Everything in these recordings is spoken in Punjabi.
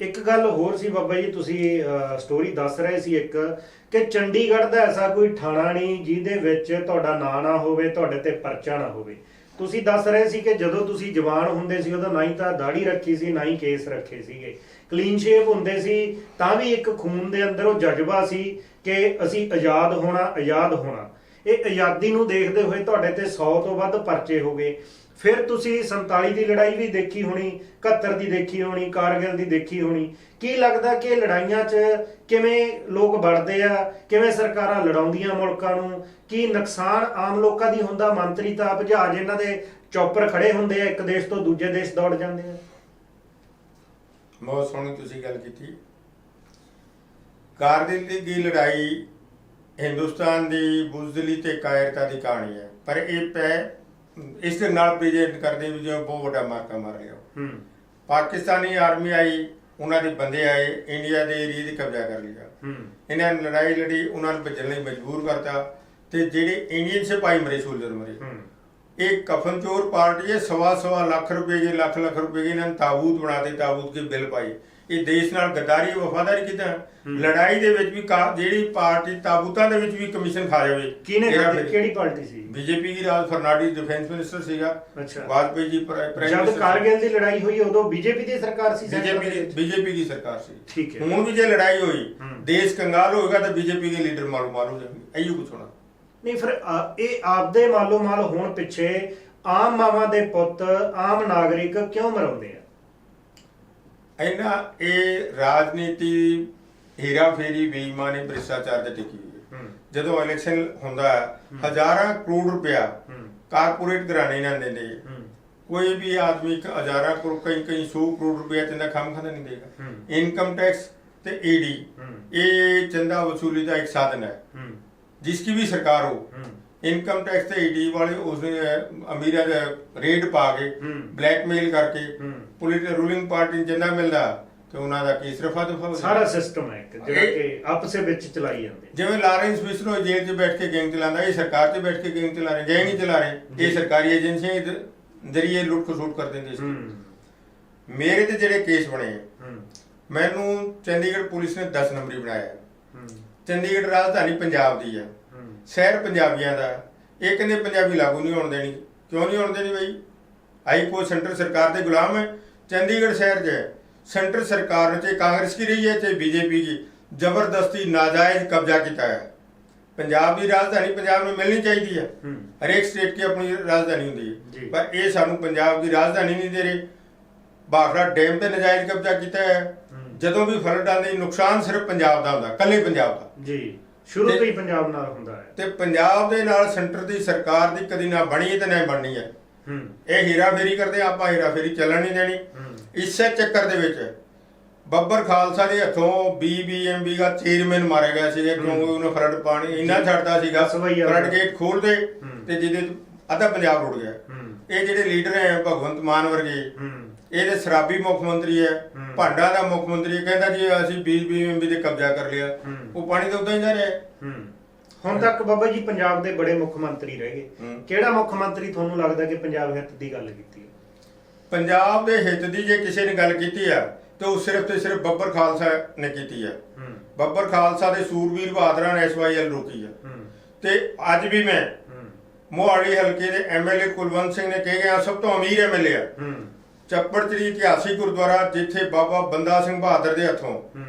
ਇੱਕ ਗੱਲ ਹੋਰ ਸੀ ਬਾਬਾ ਜੀ, ਤੁਸੀਂ ਸਟੋਰੀ ਦੱਸ ਰਹੇ ਸੀ ਇੱਕ ਕਿ ਚੰਡੀਗੜ੍ਹ ਦਾ ਐਸਾ ਕੋਈ ਥਾਣਾ ਨਹੀਂ ਜਿਹਦੇ ਵਿੱਚ ਤੁਹਾਡਾ ਨਾਂ ਨਾ ਹੋਵੇ, ਤੁਹਾਡੇ ਤੇ ਪਰਚਾ ਨਾ ਹੋਵੇ। ਤੁਸੀਂ ਦੱਸ ਰਹੇ ਸੀ ਕਿ ਜਦੋਂ ਤੁਸੀਂ ਜਵਾਨ ਹੁੰਦੇ ਸੀ, ਉਦੋਂ ਨਾ ਹੀ ਤਾਂ ਦਾੜੀ ਰੱਖੀ ਸੀ, ਨਾ ਹੀ ਕੇਸ ਰੱਖੇ ਸੀਗੇ। ਕਲੀਨ ਸ਼ੇਵ ਹੁੰਦੇ ਸੀ, ਤਾਂ ਵੀ ਇੱਕ ਖੂਨ ਦੇ ਅੰਦਰ ਉਹ ਜਜ਼ਬਾ ਸੀ ਕਿ ਅਸੀਂ ਆਜ਼ਾਦ ਹੋਣਾ ਆਜ਼ਾਦ ਹੋਣਾ। ਇਹ ਆਜ਼ਾਦੀ ਨੂੰ ਦੇਖਦੇ ਹੋਏ ਤੁਹਾਡੇ ਤੇ 100 ਤੋਂ ਵੱਧ ਪਰਚੇ ਹੋ ਗਏ। ਫਿਰ ਤੁਸੀਂ 47 ਦੀ ਲੜਾਈ ਵੀ ਦੇਖੀ ਹੋਣੀ 71 ਦੀ ਦੇਖੀ ਹੋਣੀ, ਕਾਰਗਿਲ ਦੀ ਦੇਖੀ ਹੋਣੀ। ਕੀ ਲੱਗਦਾ ਕਿ ਲੜਾਈਆਂ 'ਚ ਕਿਵੇਂ ਲੋਕ ਵੜਦੇ ਆ, ਕਿਵੇਂ ਸਰਕਾਰਾਂ ਲੜਾਉਂਦੀਆਂ ਮੁਲਕਾਂ ਨੂੰ? ਕੀ ਨੁਕਸਾਨ ਆਮ ਲੋਕਾਂ ਦੀ ਹੁੰਦਾ? ਮੰਤਰੀ ਤਾਂ ਆਪ ਜਹਾਜ਼ ਇਹਨਾਂ ਦੇ ਚੌਪਰ ਖੜੇ ਹੁੰਦੇ ਆ, ਇੱਕ ਦੇਸ਼ ਤੋਂ ਦੂਜੇ ਦੇਸ਼ ਦੌੜ ਜਾਂਦੇ ਆ। ਬਹੁਤ ਸੋਹਣੀ ਤੁਸੀਂ ਗੱਲ ਕੀਤੀ। ਕਾਰਗਿਲ ਦੀ ਲੜਾਈ ਹਿੰਦੁਸਤਾਨ ਦੀ ਬੁਜ਼ਦਲੀ ਤੇ ਕਾਇਰਤਾ ਦੀ ਕਹਾਣੀ ਹੈ। ਪਰ ਇਹ ਪੈ ਇਸ ਦੇ ਨਾਲ ਪ੍ਰੈਜ਼ੈਂਟ ਕਰਦੇ ਵੀ ਜਿਵੇਂ ਬਹੁਤ ਵੱਡਾ ਮਾਰਕਾ ਮਾਰ ਲਿਆ। ਹੂੰ। ਪਾਕਿਸਤਾਨੀ ਆਰਮੀ ਆਈ ਉਹਨਾਂ ਦੇ ਬੰਦੇ ਆਏ ਇੰਡੀਆ ਦੇ ਏਰੀਏ ਦੀ ਕਬਜ਼ਾ ਕਰ ਲਿਆ। ਹੂੰ। ਇਹਨਾਂ ਨੇ ਲੜਾਈ ਲੜੀ ਉਹਨਾਂ ਨੂੰ ਭੱਜਣ ਲਈ ਮਜਬੂਰ ਕਰਤਾ ਤੇ ਜਿਹੜੇ ਇੰਡੀਅਨ ਸਿਪਾਹੀ ਮਰੇ ਸੋਲਜਰ ਮਰੇ। ਹੂੰ। ਇਹ ਕਫਨ ਚੋਰ ਪਾਰਟੀ ਹੈ ਸਵਾ ਸਵਾ ਲੱਖ ਰੁਪਏ ਦੇ ਲੱਖ ਲੱਖ ਰੁਪਏ ਦੇ ਇਹਨਾਂ ਨੇ ਤਾਬੂਤ ਬਣਾਤੇ ਤਾਬੂਤ ਕੇ ਬਿੱਲ ਪਾਈ ਇਹ ਦੇਸ਼ ਨਾਲ ਗੱਦਾਰੀ ਵਫਾਦਾਰੀ ਕੀਤਾ। ਲੜਾਈ ਦੇ ਵਿੱਚ ਵੀ ਕਾ- ਜਿਹੜੀ ਪਾਰਟੀ ਤਾਬੂਤਾਂ ਦੇ ਵਿੱਚ ਵੀ ਕਮਿਸ਼ਨ ਖਾ ਜਾਵੇ। ਕਿਹਨੇ ਖਾਧੇ? ਕਿਹੜੀ ਪਾਰਟੀ ਸੀ? ਬੀਜੇਪੀ ਦੀ ਰਾਜ ਫਰਨਾਡੀ ਡਿਫੈਂਸ ਮਿਨਿਸਟਰ ਸੀਗਾ। ਅੱਛਾ। ਵਾਜਪੇਈ ਜੀ ਪ੍ਰਾਈਮ ਜਦ ਕਾਰਗਿਲ ਦੀ ਲੜਾਈ ਹੋਈ ਉਦੋਂ ਬੀਜੇਪੀ ਦੀ ਸਰਕਾਰ ਸੀ ਬੀਜੇਪੀ ਦੇ ਦੀ ਵਿੱਚ? ਬੀਜੇਪੀ ਦੀ ਸਰਕਾਰ ਸੀ। ਠੀਕ ਹੈ। ਹੁਣ ਵੀ ਜੇ ਲੜਾਈ ਹੋਈ। ਦੇਸ਼ ਕੰਗਾਲ ਹੋਏਗਾ ਤਾਂ ਬੀਜੇਪੀ ਦੇ ਲੀਡਰ ਮਾਰੂ ਮਾਰੂ ਜਾਣਗੇ। ਇਹੀ ਕੁਝ ਹੋਣਾ। ਨਹੀਂ ਫਿਰ ਆ- ਇਹ ਆਪਦੇ ਮਾਲੋ ਮਾਲ ਹੋਣ ਪਿੱਛੇ ਆਮ ਮਾਵਾਂ ਦੇ ਪੁੱਤ ਆਮ ਨਾਗਰਿਕ ਕਿਉਂ ਮਰਾਉਂਦੇ ਆ? ਇਹਨਾਂ ਇਹ ਰਾਜਨੀਤੀ ਹੀਰਾ ਫੇਰੀ ਬੇਈਮਾਨੀ ਭ੍ਰਿਸ਼ਟਾਚਾਰ ਤੇ ਟਿਕੀ ਹੋਈ ਹੈ। ਜਦੋਂ ਇਲੈਕਸ਼ਨ ਹੁੰਦਾ ਹਜ਼ਾਰਾਂ ਕਰੋੜ ਰੁਪਇਆ ਕਾਰਪੋਰੇਟ ਘਰਾਣੇ ਨਾਲ ਦਿੰਦੇ ਕੋਈ ਵੀ ਆਦਮੀ ਇੱਕ ਹਜ਼ਾਰਾਂ ਕਰੋੜ ਕਈ ਕਈ 100 ਕਰੋੜ ਰੁਪਇਆ ਚੰਦਾ ਕੰਮ ਖਾਦਾ ਨਹੀਂ ਦੇਗਾ। ਇਨਕਮ ਟੈਕਸ ਤੇ ਈਡੀ ਇਹ ਚੰਦਾ ਵਸੂਲੀ ਦਾ ਇੱਕ ਸਾਧਨ ਹੈ। ਜਿਸ ਕੀ ਵੀ ਸਰਕਾਰ ਹੂੰ। ਇਨਕਮ ਟੈਕਸ ਤੇ ਈਡੀ ਵਾਲੇ ਉਸਨੇ ਅਮੀਰਾਂ ਦੇ ਰੇਡ ਪਾ ਕੇ ਹੂੰ। ਬਲੈਕਮੇਲ ਕਰਕੇ ਹੂੰ। ਪੋਲੀਟੀਕਲ ਰੂਲਿੰਗ ਪਾਰਟੀ ਨੂੰ ਜਿੰਨਾ ਮਿਲਦਾ ਤੇ ਉਹਨਾਂ ਦਾ ਕੇਸ ਰਫਾ ਦਫਾ ਹੋ। ਸਾਰਾ ਸਿਸਟਮ ਹੈ ਇੱਕ ਜਿਹੜਾ ਕਿ ਆਪਸੇ ਵਿੱਚ ਚਲਾਈ ਜਾਂਦੇ ਜਿਵੇਂ ਲਾਰੈਂਸ ਬਿਸ਼ਨੋਈ ਜੇਲ੍ਹ 'ਚ ਬੈਠ ਕੇ ਗੈਂਗ ਚਲਾਉਂਦਾ ਇਹ ਸਰਕਾਰ 'ਚ ਬੈਠ ਕੇ ਗੈਂਗ ਚਲਾ ਰਹੇ ਗੈਂਗ ਨਹੀਂ ਚਲਾ ਰਹੇ। ਇਹ ਸਰਕਾਰੀ ਏਜੰਸੀਆਂ ਦੇ ਜ਼ਰੀਏ ਲੁੱਟ ਖਸੁੱਟ ਕਰ ਦਿੰਦੇ ਸੀ ਹੂੰ ਮੇਰੇ ਤੇ ਜਿਹੜੇ ਕੇਸ ਬਣੇ ਹੂੰ ਮੈਨੂੰ ਚੰਡੀਗੜ੍ਹ ਪੁਲਿਸ ਨੇ 10 ਨੰਬਰੀ ਬਣਾਇਆ ਹੂੰ ਚੰਡੀਗੜ੍ਹ ਰਾਜਧਾਨੀ ਪੰਜਾਬ ਦੀ ਹੈ ਹੂੰ ਸ਼ਹਿਰ ਪੰਜਾਬੀਆਂ ਦਾ। ਇਹ ਕਹਿੰਦੇ ਪੰਜਾਬੀ ਲਾਗੂ ਨਹੀਂ ਹੋਣ ਦੇਣੀ। ਕਿਉਂ ਨਹੀਂ ਹੋਣ ਦੇਣੀ ਬਈ? ਆਈ ਕੋ ਸੈਂਟਰ ਸਰਕਾਰ ਦੇ ਗੁਲਾਮ ਹੈ। ਚੰਡੀਗੜ੍ਹ ਸ਼ਹਿਰ 'ਚ ਹੈ। ਸੈਂਟਰ ਸਰਕਾਰ ਨੇ ਚਾਹੇ ਕਾਂਗਰਸ ਕੀ ਰਹੀ ਹੈ ਚਾਹੇ ਬੀਜੇਪੀ ਕੀ ਜ਼ਬਰਦਸਤੀ ਨਾਜਾਇਜ਼ ਕਬਜ਼ਾ ਕੀਤਾ ਹੈ। ਪੰਜਾਬ ਦੀ ਰਾਜਧਾਨੀ ਪੰਜਾਬ ਨੂੰ ਮਿਲਣੀ ਚਾਹੀਦੀ ਹੈ। ਹਰੇਕ ਸਟੇਟ ਦੀ ਆਪਣੀ ਰਾਜਧਾਨੀ ਹੁੰਦੀ। ਹੈ। ਪਰ ਇਹ ਸਾਨੂੰ ਪੰਜਾਬ ਦੀ ਰਾਜਧਾਨੀ ਨਹੀਂ ਦੇ ਰਹੇ। ਬਾਖੜਾ ਡੈਮ ਤੇ ਨਜਾਇਜ਼ ਕਬਜ਼ਾ ਕੀਤਾ ਹੈ। ਹੂੰ। ਜਦੋਂ ਵੀ ਫਲੱਡ ਆਉਂਦੀ ਨੁਕਸਾਨ ਸਿਰਫ ਪੰਜਾਬ ਦਾ ਹੁੰਦਾ ਕੱਲੇ ਪੰਜਾਬ ਦਾ। ਜੀ। ਸ਼ੁਰੂ ਤੇ- ਹੀ ਪੰਜਾਬ ਨਾਲ ਹੁੰਦਾ ਹੈ। ਤੇ ਪੰਜਾਬ ਦੇ ਨਾਲ ਸੈਂਟਰ ਦੀ ਸਰਕਾਰ ਦੀ ਕਦੀ ਨਾ ਬਣੀ ਤੇ ਨਾ ਬਣਨੀ ਹੈ। ਹੂੰ। ਇਹ ਹੀਰਾ ਫੇਰੀ ਕਰਦੇ ਆਪਾਂ ਹੀਰਾ ਫੇਰੀ ਚੱਲਣ ਨਹੀਂ ਦੇਣੀ। ਇਸੇ ਚੱਕਰ ਦੇ ਵਿੱਚ ਬੱਬਰ ਖਾਲਸਾ ਦੇ ਹੱਥੋਂ ਬੀਬੀਐਮਬੀ ਦਾ ਚੇਅਰਮੈਨ ਮਾਰਿਆ ਗਿਆ ਸੀਗਾ ਕਿਉਂਕਿ ਉਹਨੇ ਫਲੱਡ ਪਾਣੀ ਇੰਨਾ ਛੱਡਦਾ ਸੀਗਾ ਫਲੱਡ ਗੇਟ ਖੋਲਦੇ। ਤੇ ਜਿਹਦੇ ਅੱਧਾ ਪੰਜਾਬ ਰੁੜ ਗਿਆ। ਇਹ ਜਿਹੜੇ ਲੀਡਰ ਹੈ ਭਗਵੰਤ ਮਾਨ ਵਰਗੇ ਇਹਦੇ ਸ਼ਰਾਬੀ ਮੁੱਖ ਮੰਤਰੀ ਹੈ। ਭਾਂਡਾ ਦਾ ਮੁੱਖ ਮੰਤਰੀ ਹੈ, ਕਹਿੰਦਾ ਜੀ ਅਸੀਂ ਬੀਬੀਐਮਬੀ ਤੇ ਕਬਜ਼ਾ ਕਰ ਲਿਆ। ਹੂੰ। ਉਹ ਪਾਣੀ ਤਾਂ ਉਦਾਂ ਹੀ ਜਾ ਰਿਹਾ। ਹੈ। ਹੂੰ ਹੁਣ ਤੱਕ ਬਾਬਾ ਜੀ ਪੰਜਾਬ ਦੇ ਬੜੇ ਮੁੱਖ ਮੰਤਰੀ ਰਹਿ ਗਏ। ਹੂੰ। ਕਿਹੜਾ ਮੁੱਖ ਮੰਤਰੀ ਤੁਹਾਨੂੰ ਲੱਗਦਾ ਕਿ ਪੰਜਾਬ ਹਿੱਤ ਦੀ ਗੱਲ ਕੀਤੀ ਹੈ? ਪੰਜਾਬ ਦੇ ਹਿੱਤ ਦੀ ਜੇ ਕਿਸੇ ਨੇ ਗੱਲ ਕੀਤੀ ਆ ਤੇ ਉਹ ਸਿਰਫ ਤੇ ਸਿਰਫ ਬੱਬਰ ਖਾਲਸਾ ਨੇ ਕੀਤੀ ਆ। ਹੂੰ। ਬੱਬਰ ਖਾਲਸਾ ਦੇ ਸੂਰਬੀਰ ਬਹਾਦਰਾਂ ਨੇ ਐਸਵਾਈਐਲ ਰੋਕੀ ਆ। ਹੂੰ। ਤੇ ਅੱਜ ਵੀ ਮੈਂ ਹੂੰ। ਮੋਹਾਲੀ ਹਲਕੇ ਦੇ ਐਮਐਲਏ ਕੁਲਵੰਤ ਸਿੰਘ ਨੇ ਕਹੇ ਗਿਆ ਸਭ ਤੋਂ ਅਮੀਰ ਐਮਐਲਏ ਆ। ਹੂੰ। ਚੱਪੜਚੜੀ ਇਤਿਹਾਸਿਕ ਗੁਰਦੁਆਰਾ ਜਿੱਥੇ ਬਾਬਾ ਬੰਦਾ ਸਿੰਘ ਬਹਾਦਰ ਦੇ ਹੱਥੋਂ ਹੂੰ।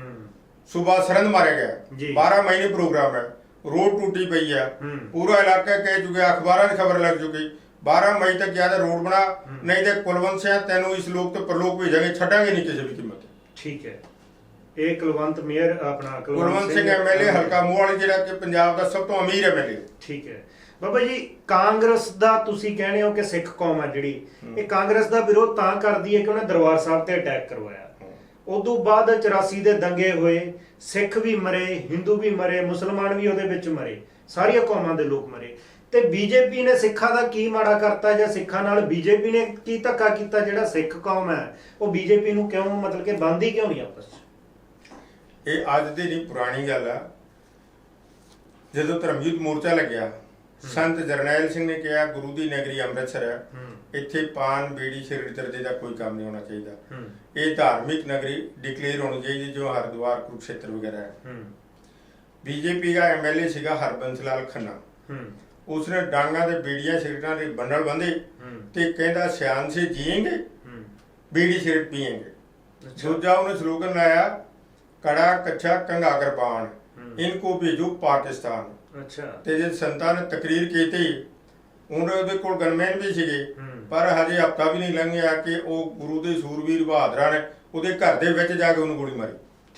ਸੁਬਾ ਸਰੰਦ ਮਾਰਿਆ ਜੀ। ਗਿਆ 12 ਮਹੀਨੇ ਪ੍ਰੋਗਰਾਮ ਹੈ। ਰੋਡ ਟੂਟੀ ਪਈ ਹੂੰ। ਪੂਰਾ ਇਲਾਕਾ ਕਹਿ ਚੁੱਕਿਆ ਅਖਬਾਰਾਂ 'ਚ ਖਬਰ ਲੱਗ ਚੁੱਕੀ। 12 ਮਈ ਤੱਕ ਜਾਂ ਤਾਂ ਰੋਡ ਬਣਾ ਨਹੀਂ ਤੇ ਕੁਲਵੰਤ ਸਿੰਘ ਤੈਨੂੰ ਇਸ ਲੋਕ ਤੋਂ ਪਰਲੋਕ ਭੇਜਾਂਗੇ ਛੱਡਾਂਗੇ ਨਹੀਂ ਕਿਸੇ ਵੀ ਕੀਮਤ। ਠੀਕ ਹੈ। ਇਹ ਕੁਲਵੰਤ ਮੇਅਰ ਆਪਣਾ ਕੁਲਵੰਤ ਸਿੰਘ ਐਮਐਲਏ ਹਲਕਾ ਮੋਹਾਲੀ ਜਿਹੜਾ ਕਿ ਪੰਜਾਬ ਦਾ ਸਭ ਤੋਂ ਅਮੀਰ ਐਮਐਲਏ ਠੀਕ ਹੈ। ਬਾਬਾ ਜੀ ਕਾਂਗਰਸ ਦਾ ਤੁਸੀਂ ਕਹਿੰਦੇ ਹੋ ਕਿ ਸਿੱਖ ਕੌਮ ਹੈ ਜਿਹੜੀ ਇਹ ਕਾਂਗਰਸ ਦਾ ਵਿਰੋਧ ਤਾਂ ਕਰਦੀ ਹੈ ਕਿ ਉਹਨੇ ਦਰਬਾਰ ਸਾਹਿਬ ਤੇ ਅਟੈਕ ਕਰਵਾਇਆ। ਉਦੋਂ ਬਾਅਦ 84 ਦੇ ਦੰਗੇ ਹੋਏ ਸਿੱਖ ਵੀ ਮਰੇ ਹਿੰਦੂ ਵੀ ਮਰੇ ਮੁਸਲਮਾਨ ਵੀ ਉਹਦੇ ਵਿੱਚ ਮਰੇ ਸਾਰੀਆਂ ਕੌਮਾਂ ਦੇ ਲੋਕ ਮਰੇ। ਤੇ ਬੀਜੇਪੀ ਨੇ ਸਿੱਖਾਂ ਦਾ ਕੀ ਮਾੜਾ ਕਰਤਾ ਜਾਂ ਸਿੱਖਾਂ ਨਾਲ ਬੀਜੇਪੀ ਨੇ ਕੀ ਧੱਕਾ ਕੀਤਾ ਜਿਹੜਾ ਸਿੱਖ ਕੌਮ ਹੈ ਉਹ ਬੀਜੇਪੀ ਨੂੰ ਕਿਉਂ ਮਤਲਬ ਕਿ ਬੰਦੀ ਕਿਉਂ ਨਹੀਂ ਆਪਸ ਇਹ ਅੱਜ ਦੀ ਨਹੀਂ ਪੁਰਾਣੀ ਗੱਲ ਆ ਜਦੋਂ ਧਰਮਯੁੱਧ ਮੋਰਚਾ ਲੱਗਿਆ ਸੰਤ ਜਰਨੈਲ ਸਿੰਘ ਨੇ ਕਿਹਾ ਗੁਰੂ ਦੀ ਨਗਰੀ ਅੰਮ੍ਰਿਤਸਰ ਹੈ। ਇੱਥੇ ਪਾਨ ਬੀੜੀ ਸਿਗਰਟ ਦਰਦੇ ਦਾ ਕੋਈ ਕੰਮ ਨਹੀਂ ਹੋਣਾ ਚਾਹੀਦਾ। ਇਹ ਧਾਰਮਿਕ ਨਗਰੀ ਡਿਕਲੇਅਰ ਹੋਣੀ ਚਾਹੀਦੀ ਜੋ ਹਰਿਦੁਆਰ ਕੁਰੂਕਸ਼ੇਤਰ ਵਗੈਰਾ ਹੈ। ਬੀਜੇਪੀ ਦਾ ਐਮਐਲਏ ਸੀਗਾ ਹਰਬੰਸ ਲਾਲ ਖੰਨਾ ਉਸਨੇ ਡਾਂਗਾ ਦੇ ਬੀੜੀਆਂ ਸਿਗਰਟਾਂ ਦੇ ਬੰਡਲ ਬੰਦੇ ਤੇ ਕਹਿੰਦਾ ਸਿਆਣ ਸੇ ਜੀਏਂਗੇ ਬੀੜੀ ਸਿਗਰਟ ਪੀਏਂਗੇ। ਦੂਜਾ ਉਹਨੇ ਸਲੋਗਨ ਲਾਇਆ ਕੜਾ ਕੱਛਾ ਕੰਗਾ ਕਿਰਪਾਨ। ਇनको ਭੇਜੋ ਪਾਕਿਸਤਾਨ। ਅੱਛਾ। ਤੇ ਜੇ ਸੰਤਾਂ ਨੇ ਤਕਰੀਰ ਕੀਤੀ ਉਹਨੇ ਉਹਦੇ ਕੋਲ ਗਨਮੈਨ ਵੀ ਸੀਗੇ। ਪਰ ਹਜੇ ਹਫਤਾ ਵੀ ਨਹੀਂ ਲੰਘਿਆ ਕਿ ਉਹ ਗੁਰੂ ਦੇ ਸੂਰਵੀਰ ਬਹਾਦਰਾਂ ਨੇ ਉਹਦੇ ਘਰ ਦੇ ਵਿੱਚ ਜਾ ਕੇ ਉਹਨੂੰ ਗੋਲੀ ਮਾਰੀ।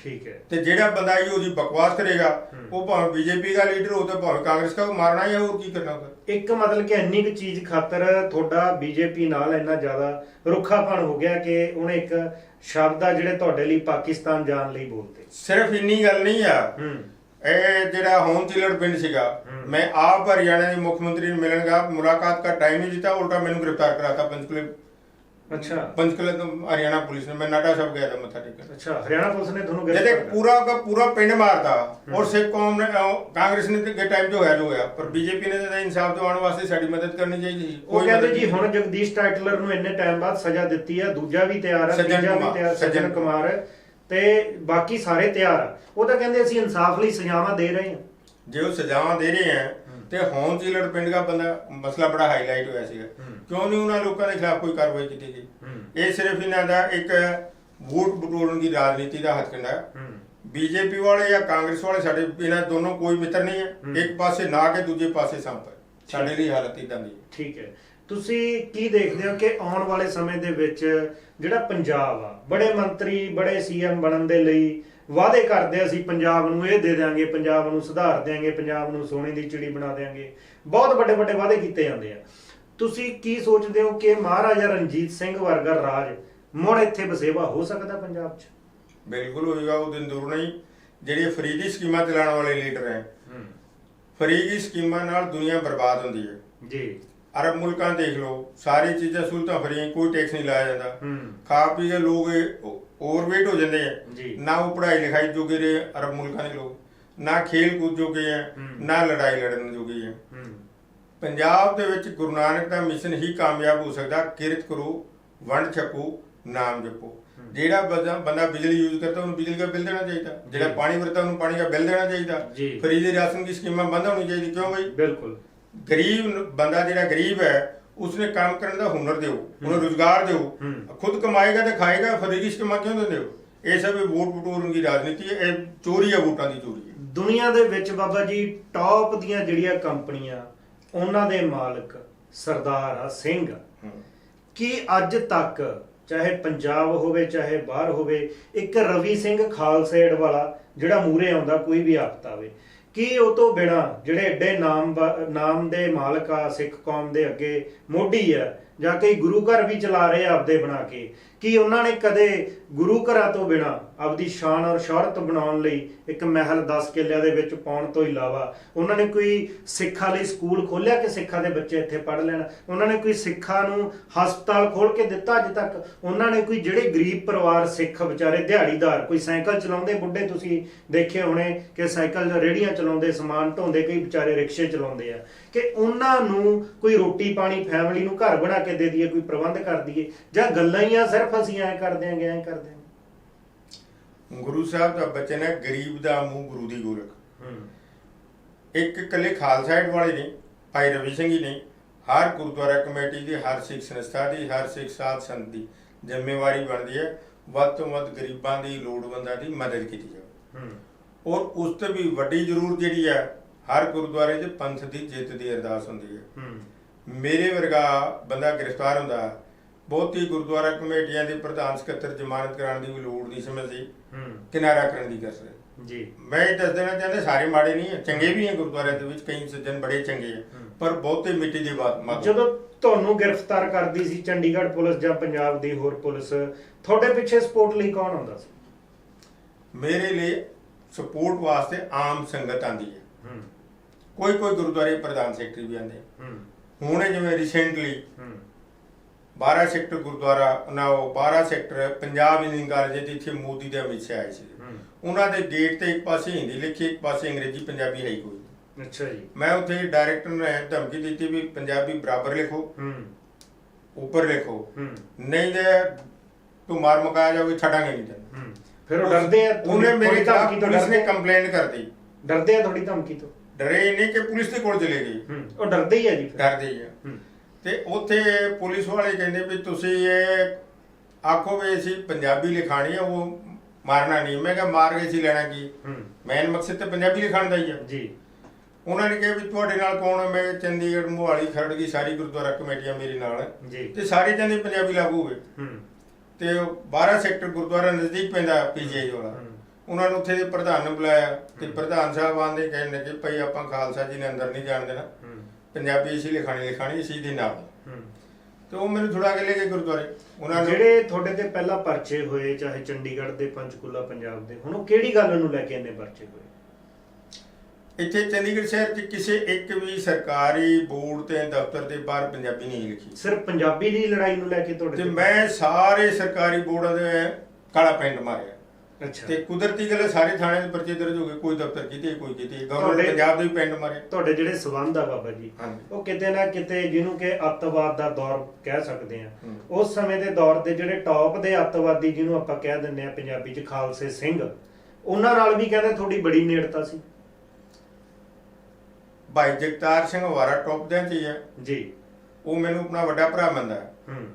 ਠੀਕ ਹੈ। ਤੇ ਜਿਹੜਾ ਬੰਦਾ ਹੀ ਉਹਦੀ ਬਕਵਾਸ ਕਰੇਗਾ। ਉਹ ਭਾਵੇਂ ਬੀਜੇਪੀ ਦਾ ਲੀਡਰ ਹੋ ਤੇ ਭਾਵੇਂ ਕਾਂਗਰਸ ਦਾ ਉਹ ਮਾਰਨਾ ਹੀ ਹੈ ਹੋਰ ਕੀ ਕਰਨਾ ਉਹਦਾ? ਇੱਕ ਮਤਲਬ ਕਿ ਇੰਨੀ ਕੁ ਚੀਜ਼ ਖਾਤਰ ਤੁਹਾਡਾ ਬੀਜੇਪੀ ਨਾਲ ਇੰਨਾ ਜ਼ਿਆਦਾ ਰੁੱਖਾਪਣ ਹੋ ਗਿਆ ਕਿ ਉਹਨੇ ਇੱਕ ਸ਼ਬਦ ਆ ਜਿਹੜੇ ਤੁਹਾਡੇ ਲਈ ਪਾਕਿਸਤਾਨ ਜਾਣ ਲਈ ਬੋਲਤੇ। ਸਿਰਫ ਇੰਨੀ ਗੱਲ ਨਹੀਂ ਆ ਹੂੰ। ਇਹ ਜਿਹੜਾ ਹੋਮ ਚਿਲੜ ਪਿੰਡ ਸੀਗਾ। ਮੈਂ ਆਪ ਹਰਿਆਣਾ ਦੇ ਮੁੱਖ ਮੰਤਰੀ ਨੂੰ ਮਿਲਣ ਗਿਆ ਮੁਲਾਕਾਤ ਦਾ ਟਾਈਮ ਨਹੀਂ ਦਿੱਤਾ ਉਲਟਾ ਮੈਨੂੰ ਗ੍ਰਿਫਤਾਰ ਕਰਾਤਾ ਪੰਚਕੂਲੇ ਅੱਛਾ। ਪੰਚਕੂਲੇ ਤੋਂ ਹਰਿਆਣਾ ਪੁਲਿਸ ਨੇ ਮੈਂ ਨਾਟਾ ਸਾਹਿਬ ਗਿਆ ਤਾਂ ਮੱਥਾ ਟੇਕਣ। ਅੱਛਾ ਹਰਿਆਣਾ ਪੁਲਿਸ ਨੇ ਤੁਹਾਨੂੰ ਗ੍ਰਿਫਤਾਰ ਕਰ ਪੂਰਾ ਦਾ ਪੂਰਾ ਪਿੰਡ ਮਾਰਦਾ ਔਰ ਸਿੱਖ ਕੌਮ ਨੇ ਕਾਂਗਰਸ ਨੇ ਤੇ ਟਾਈਮ 'ਚ ਹੋਇਆ ਜੋ ਹੋਇਆ। ਪਰ ਬੀਜੇਪੀ ਨੇ ਤਾਂ ਇਨਸਾਫ ਦਿਵਾਉਣ ਵਾਸਤੇ ਸਾਡੀ ਮਦਦ ਕਰਨੀ ਚਾਹੀਦੀ ਸੀ। ਉਹ ਕਹਿੰਦੇ ਜੀ। ਹੁਣ ਜਗਦੀਸ਼ ਟਾਈਟਲਰ ਨੂੰ ਇੰਨੇ ਟਾਈਮ ਬਾਅਦ ਸਜ਼ਾ ਦਿੱਤੀ ਆ ਦੂਜਾ ਵੀ ਤਿਆਰ ਆ ਤੀਜਾ ਵੀ ਕੁਮਾਰ, ਤਿਆਰ ਸੱਜਣ ਸੱਜਣ ਕੁਮਾਰ। ਤੇ ਬਾਕੀ ਸਾਰੇ ਤਿਆਰ ਆ। ਉਹ ਤਾਂ ਕਹਿੰਦੇ ਅਸੀਂ ਇਨਸਾਫ ਲਈ ਸਜ਼ਾਵਾਂ ਦੇ ਰਹੇ ਹਾਂ। ਜੇ ਉਹ ਸਜ਼ਾਵਾਂ ਦੇ ਰਹੇ ਹੈ। ਤੇ ਹੋਮ ਚਿਲੜ ਪਿੰਡ ਦਾ ਬੰਦਾ ਮਸਲਾ ਬੜਾ ਹਾਈਲਾਈਟ ਹੋਇਆ ਸੀਗਾ। ਕਿਉਂ ਨਹੀਂ ਉਹਨਾਂ ਲੋਕਾਂ ਦੇ ਖਿਲਾਫ ਕੋਈ ਕਾਰਵਾਈ ਕੀਤੀ ਗਈ? ਇਹ ਸਿਰਫ ਇਹਨਾਂ ਦਾ ਇੱਕ ਵੋਟ ਬਟੋਰਨ ਦੀ ਰਾਜਨੀਤੀ ਦਾ ਹਥਕੰਡਾ ਹੈ ਹੂੰ। ਬੀਜੇਪੀ ਵਾਲੇ ਜਾਂ ਕਾਂਗਰਸ ਵਾਲੇ ਸਾਡੇ ਇਹਨਾਂ ਦੋਨੋਂ ਕੋਈ ਮਿੱਤਰ ਨਹੀਂ ਹੂੰ। ਇੱਕ ਪਾਸੇ ਨਾ ਕੇ ਦੂਜੇ ਪਾਸੇ ਸੰਪ ਸਾਡੇ ਲਈ ਹਾਲਤ ਇਦਾਂ ਦੀ ਠੀਕ ਹੈ। ਤੁਸੀਂ ਕੀ ਦੇਖਦੇ ਹੋ ਕਿ ਆਉਣ ਵਾਲੇ ਸਮੇਂ ਦੇ ਵਿੱਚ ਜਿਹੜਾ ਪੰਜਾਬ ਆ ਬੜੇ ਮੰਤਰੀ ਬੜੇ ਸੀਐਮ ਬਣਨ ਦੇ ਲਈ ਵਾਅਦੇ ਕਰਦੇ ਅਸੀਂ ਪੰਜਾਬ ਨੂੰ ਇਹ ਦੇ ਦਿਆਂਗੇ ਪੰਜਾਬ ਨੂੰ ਸੁਧਾਰ ਦਿਆਂਗੇ ਪੰਜਾਬ ਨੂੰ ਸੋਨੇ ਦੀ ਚਿੜੀ ਬਣਾ ਦਿਆਂਗੇ। ਬਹੁਤ ਵੱਡੇ ਵੱਡੇ ਵਾਅਦੇ ਕੀਤੇ ਜਾਂਦੇ ਆ। ਤੁਸੀਂ ਕੀ ਸੋਚਦੇ ਹੋ ਕਿ ਮਹਾਰਾਜਾ ਰਣਜੀਤ ਸਿੰਘ ਵਰਗਾ ਰਾਜ ਮੁੜ ਇੱਥੇ ਬਸੇਵਾ ਹੋ ਸਕਦਾ ਪੰਜਾਬ 'ਚ? ਬਿਲਕੁਲ ਹੋਏਗਾ ਉਹ ਦਿਨ ਦੂਰ ਨਹੀਂ। ਜਿਹੜੇ ਫਰੀ ਦੀ ਸਕੀਮਾਂ ਚਲਾਉਣ ਵਾਲੇ ਲੀਡਰ ਹੈ। ਫਰੀ ਦੀ ਸਕੀਮਾਂ ਨਾਲ ਦੁਨੀਆ ਬਰਬਾਦ ਹੁੰਦੀ ਹੈ। ਜੀ। ਅਰਬ ਮੁਲਕਾਂ ਦੇਖ ਲਓ ਸਾਰੀ ਚੀਜ਼ਾਂ ਸਹੂਲਤਾਂ ਫਰੀ ਕੋਈ ਟੈਕਸ ਨਹੀਂ ਲਾਇਆ ਜਾਂਦਾ। ਖਾ ਪੀ ਕੇ ਲੋਕ ਓਵਰਵੇਟ ਹੋ ਜਾਂਦੇ। ਆ। ਨਾ ਉਹ ਪੜ੍ਹਾਈ ਲਿਖਾਈ ਜੋਗੇ ਰਹੇ ਅਰਬ ਮੁਲਕਾਂ ਦੇ ਲੋਕ। ਨਾ ਖੇਲ ਕੂਦ ਜੋਗੇ ਆ। ਨਾ ਲੜਾਈ ਲੜਨ ਜੋਗੇ ਆ। ਪੰਜਾਬ ਦੇ ਵਿੱਚ ਗੁਰੂ ਨਾਨਕ ਦਾ ਮਿਸ਼ਨ ਹੀ ਕਾਮਯਾਬ ਹੋ ਸਕਦਾ ਕਿਰਤ ਕਰੋ ਵੰਡ ਛਕੋ ਨਾਮ ਜਪੋ। ਜਿਹੜਾ ਬੰਦਾ ਬਿਜਲੀ ਯੂਜ਼ ਕਰਦਾ ਉਹਨੂੰ ਬਿਜਲੀ ਦਾ ਬਿੱਲ ਦੇਣਾ ਚਾਹੀਦਾ। ਜਿਹੜਾ। ਪਾਣੀ ਵਰਤਦਾ ਉਹਨੂੰ ਪਾਣੀ ਦਾ ਬਿੱਲ ਦੇਣਾ ਚਾਹੀਦਾ। ਫਰੀ ਦੇ ਰਾਸ਼ਨ ਦੀ ਸਕੀਮਾਂ ਬੰਦ ਹੋਣੀ ਚਾਹੀਦੀ ਕਿਉਂ ਬਈ? ਬਿਲਕੁਲ। ਗਰੀਬ ਨੂੰ- ਬੰਦਾ ਜਿਹੜਾ ਗਰੀਬ ਹੈ ਉਸਨੇ ਕੰਮ ਕਰਨ ਦਾ ਹੁਨਰ ਦਿਓ ਉਹਨੂੰ ਰੋਜ਼ਗਾਰ ਦਿਓ। ਖੁਦ ਕਮਾਏਗਾ ਤੇ ਖਾਏਗਾ ਫਰੀ ਦੀ ਸਕੀਮਾਂ ਕਿਉਂ ਦਿੰਦੇ ਹੋ ਇਹ ਸਭ ਵੋਟ ਬਟੋਰਨ ਦੀ ਰਾਜਨੀਤੀ ਹੈ ਇਹ ਚੋਰੀ ਹੈ ਵੋਟਾਂ ਦੀ ਚੋਰੀ ਹੈ। ਦੁਨੀਆ ਦੇ ਵਿੱਚ ਬਾਬਾ ਜੀ ਟੌਪ ਦੀਆਂ ਜਿਹੜੀਆਂ ਕੰਪਨੀਆਂ ਉਹਨਾਂ ਦੇ ਮਾਲਕ ਸਰਦਾਰ ਆ ਸਿੰਘ। ਆ। ਕੀ ਅੱਜ ਤੱਕ ਚਾਹੇ ਪੰਜਾਬ ਹੋਵੇ ਚਾਹੇ ਬਾਹਰ ਹੋਵੇ ਇੱਕ ਰਵੀ ਸਿੰਘ ਖਾਲਸੇੜ ਵਾਲਾ ਜਿਹੜਾ ਮੂਰੇ ਆਉਂਦਾ ਕੋਈ ਵੀ ਆਫਤ ਆਵੇ ਕੀ ਉਹ ਤੋਂ ਬਿਨਾ ਜਿਹੜੇ ਐਡੇ ਨਾਮ ਨਾਮ ਦੇ ਮਾਲਕ ਆ, ਸਿੱਖ ਕੌਮ ਦੇ ਅੱਗੇ ਮੋਢੀ ਆ, ਜਾਂ ਕਈ ਗੁਰੂ ਘਰ ਵੀ ਚਲਾ ਰਹੇ ਆ ਆਪਦੇ ਬਣਾ ਕੇ? ਕਿ ਉਹਨਾਂ ਨੇ ਕਦੇ ਗੁਰੂ ਘਰਾਂ ਤੋਂ ਬਿਨਾ ਆਪਦੀ ਸ਼ਾਨ ਔਰ ਸ਼ੋਹਰਤ ਬਣਾਉਣ ਲਈ ਇੱਕ ਮਹਿਲ 10 ਕਿੱਲਿਆਂ ਦੇ ਵਿੱਚ ਪਾਉਣ ਤੋਂ ਇਲਾਵਾ ਉਹਨਾਂ ਨੇ ਕੋਈ ਸਿੱਖਾਂ ਲਈ ਸਕੂਲ ਖੋਲ੍ਹਿਆ ਕਿ ਸਿੱਖਾਂ ਦੇ ਬੱਚੇ ਇੱਥੇ ਪੜ੍ਹ ਲੈਣ? ਉਹਨਾਂ ਨੇ ਕੋਈ ਸਿੱਖਾਂ ਨੂੰ ਹਸਪਤਾਲ ਖੋਲ ਕੇ ਦਿੱਤਾ ਅੱਜ ਤੱਕ? ਉਹਨਾਂ ਨੇ ਕੋਈ ਜਿਹੜੇ ਗਰੀਬ ਪਰਿਵਾਰ ਸਿੱਖ ਵਿਚਾਰੇ ਦਿਹਾੜੀਦਾਰ, ਕੋਈ ਸਾਈਕਲ ਚਲਾਉਂਦੇ ਬੁੱਢੇ ਤੁਸੀਂ ਦੇਖੇ ਹੋਣੇ ਕਿ ਸਾਈਕਲ ਰੇੜੀਆਂ ਚਲਾਉਂਦੇ, ਸਮਾਨ ਢੋਂਦੇ, ਕਈ ਵਿਚਾਰੇ ਰਿਕਸ਼ੇ ਚਲਾਉਂਦੇ ਆ। ਕਿ ਉਹਨਾਂ ਨੂੰ ਕੋਈ ਰੋਟੀ ਪਾਣੀ ਫੈਮਿਲੀ ਨੂੰ ਘਰ ਬਣਾ ਕੇ ਦੇ ਦਈਏ, ਕੋਈ ਪ੍ਰਬੰਧ ਕਰ ਦਈਏ ਜਾਂ ਗੱਲਾਂ ਹੀ ਆ ਸਿਰਫ ਅਸੀਂ ਐਂ ਕਰਦੇ ਆਂਗੇ ਐਂ ਕਰਦੇ ਆਂ ਗੁਰੂ ਸਾਹਿਬ ਦਾ ਬਚਨ ਹੈ ਗਰੀਬ ਦਾ ਮੂੰਹ ਗੁਰੂ ਦੀ ਗੋਲਕ ਇੱਕ ਇਕੱਲੇ ਖਾਲਸਾ ਏਡ ਵਾਲੇ ਨਹੀਂ ਭਾਈ ਰਵੀ ਸਿੰਘ ਹੀ ਨਹੀਂ ਹਰ ਗੁਰਦੁਆਰਾ ਕਮੇਟੀ ਦੀ ਹਰ ਸਿੱਖ ਸੰਸਥਾ ਦੀ ਹਰ ਸਿੱਖ ਸਾਧ ਸੰਤ ਦੀ ਜ਼ਿੰਮੇਵਾਰੀ ਬਣਦੀ ਹੈ ਵੱਧ ਤੋਂ ਵੱਧ ਗਰੀਬਾਂ ਦੀ ਲੋੜਵੰਦਾਂ ਦੀ ਮਦਦ ਕੀਤੀ ਜਾਵੇ। ਹੂੰ ਔਰ ਉਸ ਤੋਂ ਵੀ ਵੱਡੀ ਜ਼ਰੂਰ ਜਿਹੜੀ ਹੈ ਹਰ ਗੁਰਦੁਆਰੇ 'ਚ ਪੰਥ ਦੀ ਜਿੱਤ ਦੀ ਅਰਦਾਸ ਹੁੰਦੀ ਹੈ। ਹੂੰ। ਮੇਰੇ ਵਰਗਾ ਬੰਦਾ ਗ੍ਰਿਫਤਾਰ ਹੁੰਦਾ ਬਹੁਤੀ ਗੁਰਦੁਆਰਾ ਕਮੇਟੀਆਂ ਦੇ ਪ੍ਰਧਾਨ ਸਕੱਤਰ ਜ਼ਮਾਨਤ ਕਰਾਉਣ ਦੀ ਵੀ ਲੋੜ ਨਹੀਂ ਸਮਝਦੀ ਹੂੰ। ਕਿਨਾਰਾ ਕਰਨ ਦੀ ਕਸਰ ਜੀ। ਮੈਂ ਇਹ ਦੱਸ ਦੇਣਾ ਚਾਹੁੰਦਾ ਸਾਰੇ ਮਾੜੇ ਨਹੀਂ ਹੈ ਚੰਗੇ ਵੀ ਹੈ ਗੁਰਦੁਆਰਿਆਂ ਦੇ ਵਿੱਚ ਕਈ ਸੱਜਣ ਬੜੇ ਚੰਗੇ ਹੂੰ। ਪਰ ਬਹੁਤੇ ਮਿੱਟੀ ਦੀ ਬਾਤ ਮਤ। ਜਦੋਂ ਤੁਹਾਨੂੰ ਗ੍ਰਿਫਤਾਰ ਕਰਦੀ ਸੀ ਚੰਡੀਗੜ੍ਹ ਪੁਲਿਸ ਜਾਂ ਪੰਜਾਬ ਦੀ ਹੋਰ ਪੁਲਿਸ ਤੁਹਾਡੇ ਪਿੱਛੇ ਸਪੋਰਟ ਲਈ ਕੌਣ ਹੁੰਦਾ ਸੀ? ਮੇਰੇ ਲਈ ਸਪੋਰਟ ਵਾਸਤੇ ਆਮ ਸੰਗਤ ਆਂਦੀ ਹੈ। ਹੂੰ। ਕੋਈ ਕੋਈ ਗੁਰਦੁਆਰੇ ਪ੍ਰਧਾਨ ਸੈਕਟਰੀ ਵੀ ਆਂਦੇ ਹੂੰ। ਹੁਣੇ ਜਿਵੇਂ ਰੀਸੈਂਟਲੀ ਹੂੰ। 12 ਸੈਕਟਰ ਗੁਰਦੁਆਰਾ ਉਹ 12 ਸੈਕਟਰ ਪੰਜਾਬ ਇੰਜੀਨੀਅਰਿੰਗ ਕਾਲਜ ਇੱਥੇ ਮੋਦੀ ਦੇ ਅਮਿਤ ਆਏ ਸੀ। ਉਹਨਾਂ ਦੇ ਗੇਟ ਤੇ ਇੱਕ ਪਾਸੇ ਹਿੰਦੀ ਲਿਖੀ ਇੱਕ ਪਾਸੇ ਅੰਗਰੇਜ਼ੀ ਪੰਜਾਬੀ ਹੈ ਕੋਈ ਅੱਛਾ ਜੀ। ਮੈਂ ਉੱਥੇ ਡਾਇਰੈਕਟਰ ਨੇ ਧਮਕੀ ਦਿੱਤੀ ਵੀ ਪੰਜਾਬੀ ਬਰਾਬਰ ਲਿਖੋ ਹੂੰ। ਉੱਪਰ ਲਿਖੋ। ਹੂੰ। ਨਹੀਂ ਤੇ ਤੂੰ ਮਾਰ ਮੁਕਾ ਜਾਓਗੇ ਛੱਡਾਂਗੇ ਨਹੀਂ ਤੈਨੂੰ। ਹੂੰ। ਫਿਰ ਉਹ ਡਰਦੇ ਆ ਉਹਨੇ ਮੇਰੇ ਧਮਕੀ ਤੋਂ ਡਰਦੇ? ਕੰਪਲੇਂਟ ਕਰਤੀ ਡਰਦੇ ਆ ਥੋੜੀ ਧਮਕੀ ਤੋਂ? ਡਰੇ ਨਹੀਂ ਕਿ ਪੁਲਿਸ ਦੇ ਕੋਲ ਚਲੇ ਹੂੰ। ਉਹ ਡਰਦੇ ਹੀ ਆ ਜੀ ਫਿਰ। ਡਰਦੇ ਹੀ ਆ। ਹੂੰ। ਤੇ ਉੱਥੇ ਪੁਲਿਸ ਵਾਲੇ ਕਹਿੰਦੇ ਵੀ ਤੁਸੀਂ ਇਹ ਆਖੋ ਵੀ ਅਸੀਂ ਪੰਜਾਬੀ ਲਿਖਾਣੀ ਆ ਉਹ ਮਾਰਨਾ ਨਹੀਂ। ਮੈਂ ਕਿਹਾ ਮਾਰ ਕੇ ਸੀ ਲੈਣਾ ਕੀ? ਹੂੰ। ਮੇਨ ਮਕਸਦ ਤੇ ਪੰਜਾਬੀ ਲਿਖਾਣ ਦਾ ਹੀ ਆ। ਜੀ। ਉਹਨਾਂ ਨੇ ਕਿਹਾ ਵੀ ਤੁਹਾਡੇ ਨਾਲ ਕੌਣ ਹੈ ਮੈਂ ਚੰਡੀਗੜ੍ਹ ਮੋਹਾਲੀ ਖਰੜ ਦੀ ਸਾਰੀ ਗੁਰਦੁਆਰਾ ਕਮੇਟੀਆਂ ਮੇਰੇ ਨਾਲ। ਹੈ ਜੀ। ਤੇ ਸਾਰੇ ਕਹਿੰਦੇ ਪੰਜਾਬੀ ਲਾਗੂ ਹੋਵੇ ਹੂੰ। ਤੇ ਉਹ 12 ਸੈਕਟਰ ਗੁਰਦੁਆਰਾ ਨਜ਼ਦੀਕ ਪੈਂਦਾ ਪੀਜੀਆਈ ਵਾਲਾ। ਹੂੰ। ਉਹਨਾਂ ਨੂੰ ਉੱਥੇ ਦੇ ਪ੍ਰਧਾਨ ਨੂੰ ਬੁਲਾਇਆ। ਤੇ ਪ੍ਰਧਾਨ ਸਾਹਿਬ ਆਂਦੇ ਕਹਿੰਦੇ ਕਿ ਭਈ ਆਪਾਂ ਖਾਲਸਾ ਜੀ ਨੇ ਅੰਦਰ ਨਹੀਂ ਜਾਣ ਦੇਣਾ। ਹੂੰ ਪੰਜਾਬੀ ਇਸੀ ਲਿਖਾਣੀ ਲਿਖਾਣੀ ਇਸੀ ਦੇ ਨਾਲ ਤੇ ਉਹ ਮੈਨੂੰ ਛੁਡਾ ਕੇ ਲੈ ਗਏ ਗੁਰਦੁਆਰੇ ਉਹਨਾਂ ਨੇ ਜਿਹੜੇ ਤੁਹਾਡੇ ਤੇ ਪਹਿਲਾਂ ਪਰਚੇ ਹੋਏ ਚਾਹੇ ਚੰਡੀਗੜ੍ਹ ਦੇ ਪੰਚਕੂਲਾ ਪੰਜਾਬ ਦੇ ਹੁਣ ਉਹ ਕਿਹੜੀ ਗੱਲ ਨੂੰ ਲੈ ਕੇ ਇੰਨੇ ਪਰਚੇ ਹੋਏ? ਇੱਥੇ ਚੰਡੀਗੜ੍ਹ ਸ਼ਹਿਰ 'ਚ ਕਿਸੇ ਇੱਕ ਵੀ ਸਰਕਾਰੀ ਬੋਰਡ ਤੇ ਦਫ਼ਤਰ ਦੇ ਬਾਹਰ ਪੰਜਾਬੀ ਨਹੀਂ ਲਿਖੀ। ਸਿਰਫ ਪੰਜਾਬੀ ਦੀ ਲੜਾਈ ਨੂੰ ਲੈ ਕੇ ਤੁਹਾਡੇ ਤੇ ਮੈਂ ਸਾਰੇ ਸਰਕਾਰੀ ਬੋਰਡਾਂ ਦੇ ਕਾਲਾ ਪੈਂਟ ਮਾਰਿਆ। ਅੱਛਾ। ਤੇ ਕੁਦਰਤੀ ਗੱਲ ਹੈ, ਸਾਰੇ ਥਾਣੇ ਦੇ ਪਰਚੇ ਦਰਜ ਹੋ ਗਏ ਕੋਈ ਦਫ਼ਤਰ ਕੀਤੇ ਕੋਈ ਕੀਤੇ ਗਵਰਨਮੈਂਟ ਤੁਹਾਡੇ- ਪੰਜਾਬ ਦੇ ਵੀ ਪੈਂਟ ਮਾਰੇ। ਤੁਹਾਡੇ ਜਿਹੜੇ ਸਬੰਧ ਆ ਬਾਬਾ ਜੀ ਹਾਂਜੀ। ਉਹ ਕਿਤੇ ਨਾ ਕਿਤੇ ਜਿਹਨੂੰ ਕਿ ਅੱਤਵਾਦ ਦਾ ਦੌਰ ਕਹਿ ਸਕਦੇ ਆ। ਹੂੰ। ਉਸ ਸਮੇਂ ਦੇ ਦੌਰ ਦੇ ਜਿਹੜੇ ਟੌਪ ਦੇ ਅੱਤਵਾਦੀ ਜਿਹਨੂੰ ਆਪਾਂ ਕਹਿ ਦਿੰਦੇ ਆ ਪੰਜਾਬੀ ਚ ਖਾਲਸੇ ਸਿੰਘ ਉਹਨਾਂ ਨਾਲ ਵੀ ਕਹਿੰਦੇ ਤੁਹਾਡੀ ਬੜੀ ਨੇੜਤਾ ਸੀ। ਭਾਈ ਜਗਤਾਰ ਸਿੰਘ ਵਾਰਾ ਟੌਪ ਦੇ ਚ ਹੀ ਹੈ ਜੀ। ਉਹ ਮੈਨੂੰ ਆਪਣਾ ਵੱਡਾ ਭਰਾ ਮੰਨਦਾ। ਹੈ। ਹੂੰ।